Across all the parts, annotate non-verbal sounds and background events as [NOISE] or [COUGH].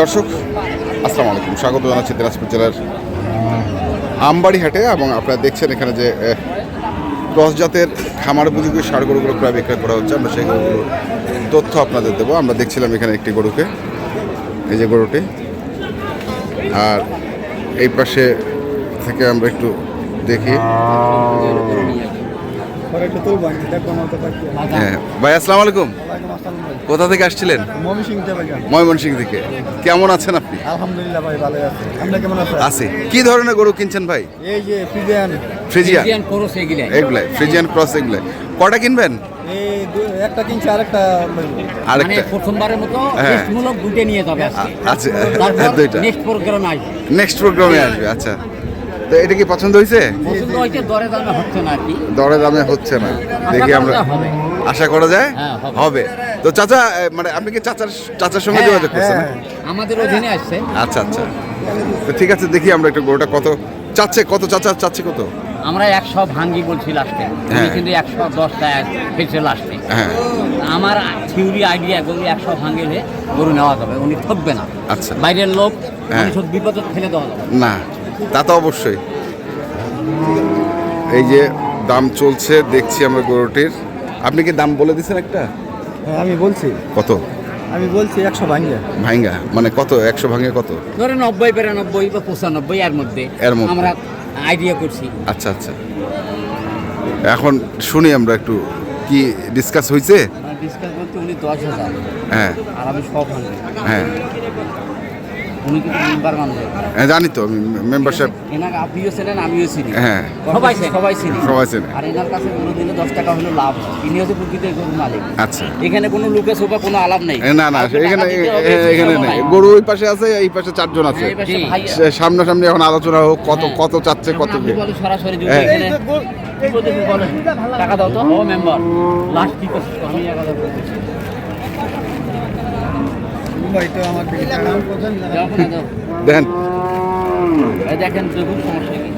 দর্শক, আসসালামু আলাইকুম। স্বাগত জানাচ্ছি দিনাজপুর জেলার আমবাড়ি হাটে এবং আপনারা দেখছেন এখানে যে ক্রস জাতের খামার উপযোগী ষাড় গরুগুলো প্রায় বিক্রয় করা হচ্ছে। আমরা সেই গরুগুলোর তথ্য আপনাদের দেবো। আমরা দেখছিলাম এখানে একটি গরুকে, এই যে গরুটি। আর এই পাশে থেকে আমরা একটু দেখি। ভাই আসসালামু আলাইকুম। কোথা থেকে আসছিলেন? ময়মনসিং থেকে কেমন আছেন আপনি? আলহামদুলিল্লাহ ভাই ভালো আছে। আপনি কেমন আছেন? আছে। কি ধরনের গরু কিনছেন ভাই? এই যে ফ্রিজিয়ান। ফ্রিজিয়ান? ফ্রিজিয়ান ক্রস এগুলাই। কটা কিনবেন? এই একটা কিনছি আরেকটা মানে আরেকটা মতো হ্যাঁ। নিয়ে যাবে আজকে। আচ্ছা দুইটা। নেক্সট প্রোগ্রামে আসবে। নেক্সট প্রোগ্রামে আসবে আচ্ছা। তো এটা কি পছন্দ হয়েছে? দরে দামে হচ্ছে না দরে দামে হচ্ছে না। দেখি আমরা আশা করা যায়? হ্যাঁ, হবে। তো চাচা মানে আপনি কি চাচার চাচার সঙ্গে হ্যাঁ, যোগাযোগ করছেন হ্যাঁ। আমাদের অধীনে আসছে। আচ্ছা আচ্ছা। তো ঠিক আছে দেখি আমরা একটু গরুটা কত চাচ্ছে কত চাচা চাচ্ছে কত? আমরা একশো ভাঙ্গি বলছি লাস্টে হ্যাঁ। কিন্তু একশো দশটা পেয়েছে লাস্টে হ্যাঁ। আমার থিওরি আইডিয়া গরু একশো ভাঙ্গিলে গরু নেওয়া যাবে। উনি ঠকবে না। আচ্ছা। বাইরের লোক। বিপদ ফেলে দেওয়া যাবে। না। তা তো অবশ্যই। এই যে দাম চলছে দেখছি আমরা গরুটির। আপনি কি দাম বলে দিচ্ছেন একটা? হ্যাঁ আমি বলছি। কত? আমি বলছি একশো ভাঙ্গা। ভাঙ্গা? মানে কত? একশো ভাঙে কত? ধরে নব্বই বিরানব্বই বা পঁচানব্বই এর মধ্যে এর মধ্যে। আমরা আইডিয়া করছি। আচ্ছা আচ্ছা। এখন শুনি আমরা একটু কি ডিসকাস হয়েছে ডিসকাস বলতে উনি দশ হাজার। হ্যাঁ। আর আমি সব হ্যাঁ। উনি কিন্তু মেম্বার মানুষ। হ্যাঁ জানি তো আমি মেম্বারশিপ এনার আপনিও ছিলেন আমিও চিনি। হ্যাঁ। সবাই চিনি। সবাই চিনি। সবাই চেনে। আর এনার কাছে কোনো দিনে দশ টাকা হলো লাভ ইনি হচ্ছে গরুর মালিক। আচ্ছা। এখানে কোনো লোকে সোফা কোনো আলাপ নেই। না না এখানে এখানে নেই। গরু ওই পাশে আছে এই পাশে চারজন আছে। সামনাসামনি এখন আলোচনা হোক কত কত চাচ্ছে কত সরাসরি হ্যাঁ। এখানে? টাকা দাও তো। ও মেম্বার লাস্ট কি আমি এক হাজার বলতেছি। ভাই তো আমার দিকে তাকান। দাও না, দাও। দেন এই দেখেন দেখুন সমস্যা কি?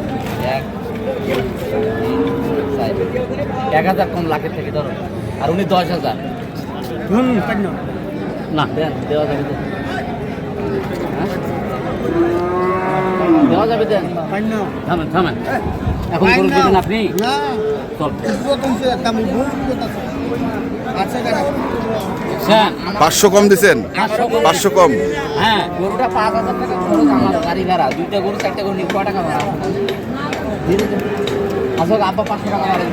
এক হাজার কম লাখের থেকে ধরো। আর উনি দশ হাজার। না? দেন দেওয়া যাবে? দেওয়া যাবে দেন। থামেন থামেন। এখন গরু দেবেন আপনি? চল। পাঁচশো কম দিছেন? পাঁচশো কম। পাঁচশো কম। হ্যাঁ গরুটা পাঁচ হাজার টাকা খরচ আমার গাড়ি ভাড়া। দুইটা গরু চারটা গরু নিয়ে ক টাকা ভাড়া আসলে আব্বা পাঁচশো টাকা ভাড়া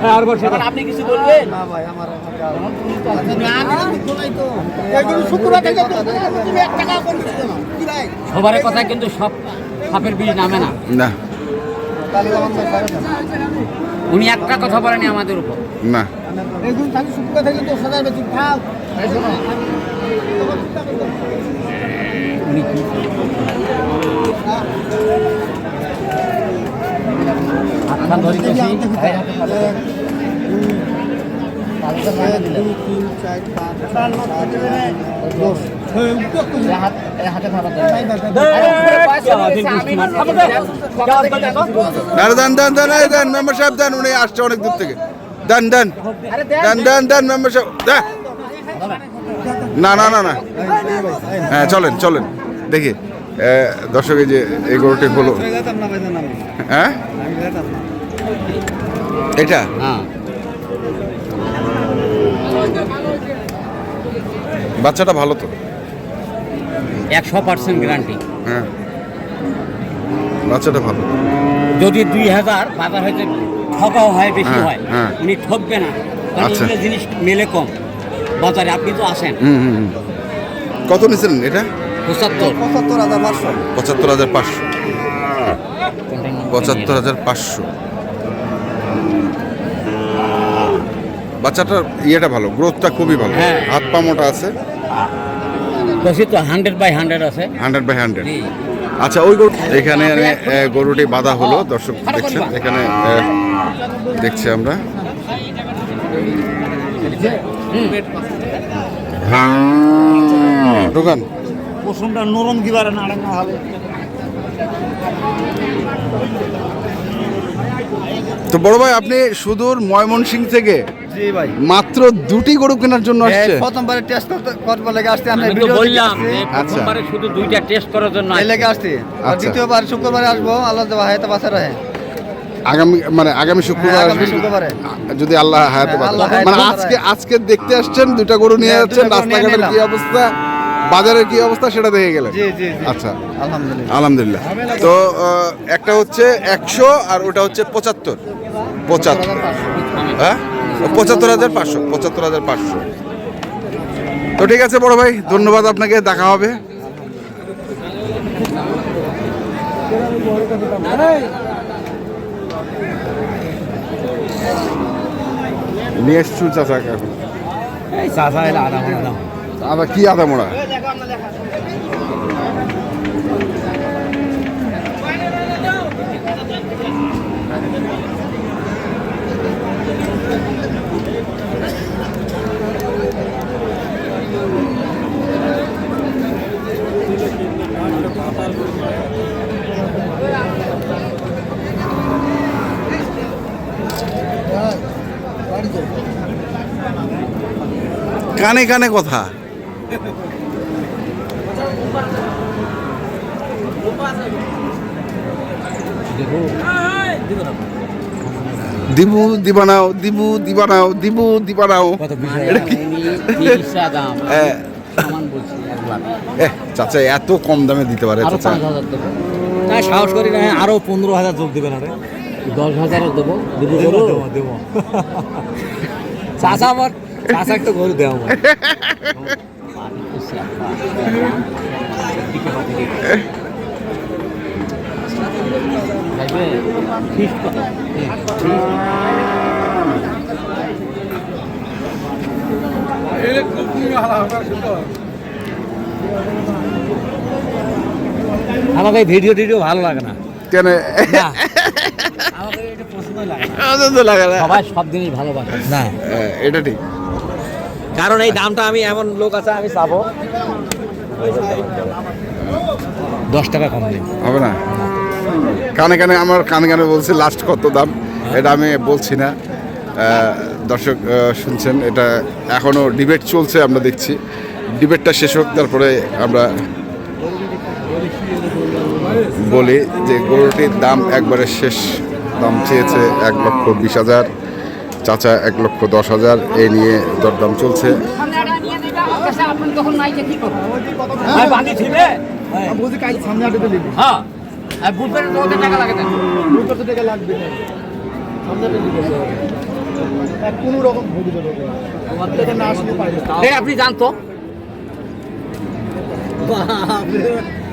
দিন। আর বলছি আপনি কিছু বলবেন? না ভাই আমার সবার কথা কিন্তু সব সাপের বীজ নামে না। না। উনি একটা কথা বলেনি আমাদের উপর। না? উনি কি দেন দেন দেন। এই মেম্বার সাহেব দেন উনি আসছে অনেক দূর থেকে। দেন দেন। আরে দেন, দেন দেন। মেম্বার সাহেব না না না না। হ্যাঁ চলেন চলেন। দেখি। দর্শক এই যে এই গরুটি হলো হ্যাঁ? এটা? হ্যাঁ বাচ্চাটা ভালো তো। একশো পার্সেন্ট গ্যারান্টি হ্যাঁ। বাচ্চাটা ভালো। যদি দুই হাজার বাজার হয়তো ঠকাও হয় বেশি হ্যাঁ, হয়। হ্যাঁ। উনি ঠকবে না। কারণ আচ্ছা। জিনিস মেলে কম। বাজারে আপনি তো আসেন। কত নিয়েছিলেন এটা? পঁচাত্তর। পঁচাত্তর হাজার পাঁচশো। পঁচাত্তর হাজার পাঁচশো। পঁচাত্তর হাজার পাঁচশো। বাচ্চাটার ইয়েটা ভালো গ্রোথটা খুবই ভালো। হ্যাঁ। হাত পা মোটা আছে। বেশি তো হান্ড্রেড বাই হান্ড্রেড আছে। হান্ড্রেড বাই হান্ড্রেড আচ্ছা ওই গরু এখানে এ, গরুটি বাঁধা হলো দর্শক দেখছেন? এখানে দেখছি আমরা। দোকান পশুটা নরম দিবারে না না হবে তো বড় ভাই আপনি সুদূর ময়মনসিং থেকে জি ভাই। মাত্র দুটি গরু কেনার জন্য আসছে। প্রথমবারে টেস্ট করতে করবার লেগে আসতে আমি ভিডিও বললাম। প্রথমবারে শুধু দুইটা টেস্ট করার জন্য এই লেগে আসছি। আর আচ্ছা। দ্বিতীয়বার শুক্রবারে আসব আল্লাহ দেওয়া হয় তো বাসা রাহে আগামী মানে আগামী শুক্রবার হ্যাঁ? শুক্রবারে। যদি আল্লাহ হায়াতে হ্যাঁ, আল্লাহ মানে আজকে আজকে দেখতে আসছেন দুটা গরু নিয়ে হ্যাঁ, যাচ্ছেন রাস্তাঘাটের কি অবস্থা? বাজারের কি অবস্থা সেটা দেখে গেলেন? জি জি জি। আচ্ছা। আলহামদুলিল্লাহ। আলহামদুলিল্লাহ। তো একটা হচ্ছে একশো আর ওটা হচ্ছে পঁচাত্তর। পঁচাত্তর। হ্যাঁ? পঁচাত্তর হাজার পাঁচশো পঁচাত্তর হাজার পাঁচশো। তো ঠিক আছে বড় ভাই ধন্যবাদ আপনাকে দেখা হবে। নিয়ে এসছু চাচা এখন? এই চাষা এলে আধা আদা কি আদা মোড়া? কানে কানে কথা। দিবু দিবানাও দিবু দিবানাও দিবু। সামান বলছি এক লাখ এহ, চাচা এত কম দামে দিতে পারে চাচা। না সাহস করি না আরও পনেরো হাজার যোগ দেবেন আরে। দশ হাজারও দেবো দেবো দেবো। দেবো দেবো দেবো। চাষা আমার চাষা একটা গরু দেওয়া [LAUGHS] আমাকে এই ভিডিও টিডিও ভালো লাগে না। কেন? আমাকে এটা পছন্দই লাগে না। সবাই সব জিনিস ভালোবাসে। না। হ্যাঁ, এটা ঠিক। কারণ এই দামটা আমি এমন লোক আছে, আমি চাবো। দশ টাকা কম দিন হবে না? কানে কানে আমার কানে কানে বলছি লাস্ট কত দাম? এটা আমি বলছি না। দর্শক শুনছেন, এটা এখনও ডিবেট চলছে, আমরা দেখছি। ডিবেটটা শেষ হোক, তারপরে আমরা বলি যে গরুটির দাম একবারে শেষ। দাম চেয়েছে এক লক্ষ বিশ হাজার। চাচা এক লক্ষ দশ হাজার এ নিয়ে দরদাম চলছে। হ্যাঁ এই আপনি জানতো?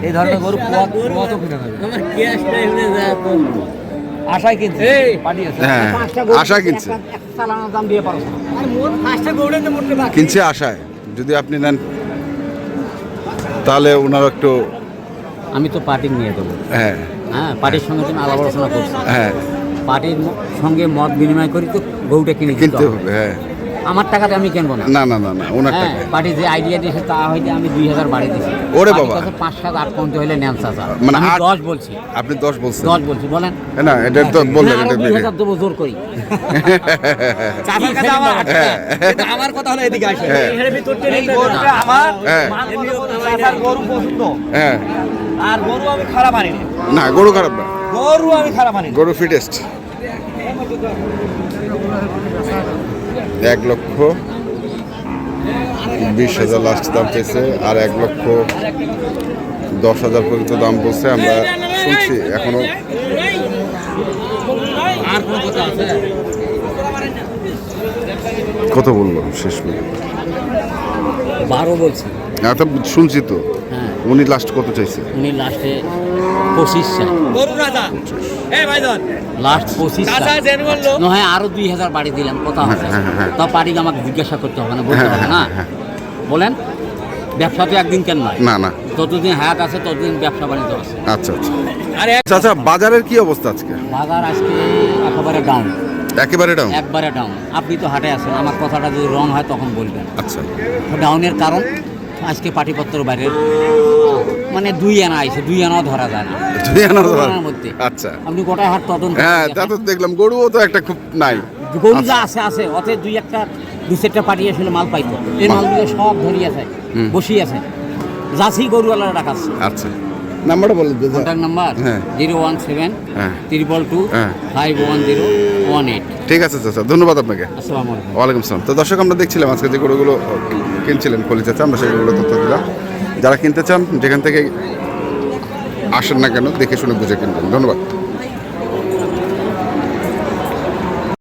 এই ধরনের গরু কত কিনে আমার এখানে যায় আশায় কিনছে। হ্যাঁ আশা কিনছে কিনছে। আশায়। যদি আপনি নেন তাহলে ওনার একটু আমি তো পার্টি নিয়ে দেবো। হ্যাঁ। হ্যাঁ পার্টির সঙ্গে তুমি আলাপ আলোচনা করছি। হ্যাঁ। পার্টির সঙ্গে মত বিনিময় করি তো গরুটা কিনে কিনতে হবে। হবে হ্যাঁ। আমার টাকাতে আমি কিনবো না না না না না ওনার হ্যাঁ টাকা পার্টি যে আইডিয়া দিয়েছে তা হয়তো আমি দুই হাজার বাড়ি দিয়েছি ওরে বাবা। পাঁচ সাত আট পর্যন্ত হলে নেন চাচা মানে আমি দশ বলছি আপনি দশ বলছেন দশ বলছি বলেন না এটা তো বললেন এটা দুই হাজার দেবো জোর করি চাষার কাছে আমার আমার কথা হলো এদিকে আসে হ্যাঁ। এর ভিতর আমার হ্যাঁ চাষার গরু পছন্দ হ্যাঁ আর গরু আমি খারাপ আনি না। না গরু খারাপ না গরু আমি খারাপ আনি গরু ফিটেস্ট এক লক্ষ বিশ হাজার লাস্ট দাম চেয়েছে আর এক লক্ষ দশ হাজার পর্যন্ত দাম বলছে আমরা শুনছি এখনও। কত বলল শেষ পর্যন্ত বারো বলছি। হ্যাঁ তো শুনছি তো। উনি লাস্ট কত চাইছে? উনি লাস্টে পঁচিশ চাই গরু রাজা এই ভাইজান। লাস্ট পঁচিশ নয় আরও দুই হাজার বাড়ি দিলাম কথা আছে হ্যাঁ, হ্যাঁ, হ্যাঁ। তা পার্টিকে আমাকে জিজ্ঞাসা করতে হবে না বলতে হ্যাঁ, হবে না। বলেন ব্যবসা তো একদিন কেন নয়? না না। যতদিন হায়াত আছে ততদিন ব্যবসা বাণিজ্য আছে। আচ্ছা আচ্ছা। আরে চাচা বাজারের কি অবস্থা আজকে? বাজার আজকে একেবারে ডাউন একেবারে ডাউন একবারে ডাউন আপনি তো হাটে আছেন আমার কথাটা যদি রং হয় তখন বলবেন। আচ্ছা। ডাউনের কারণ? আজকে পাটিপত্র বাইরে মানে দুই আনা আইছে দুই আনাও ধরা যায় না। দুই দাম। আনার মধ্যে। আচ্ছা। আপনি গোটায় হাট তদন্ত হ্যাঁ তা তো দেখলাম গরুও তো একটা খুব নাই। গরু যা আছে আছে অতে দুই একটা দু চারটা পাঠিয়ে আসলে মাল পাইতো। এই মালগুলো সব ধরিয়ে আছে। বসিয়ে আছে। যাচ্ছি গরুওয়ালারা ডাকাচ্ছে। আচ্ছা। নাম্বারটা বলে দিন contact number. Zero one seven triple two. Five one zero one eight ঠিক আছে চাচা ধন্যবাদ আপনাকে। আসসালামু আলাইকুম। ওয়ালাইকুম আসসালাম। তো দর্শক আমরা দেখছিলাম আজকে যে গরুগুলো কিনছিলেন কলি চাচা আমরা সেগুলো তথ্য দিলাম। যারা কিনতে চান, যেখান থেকে আসেন না কেন, দেখে শুনে বুঝে কিনবেন। ধন্যবাদ।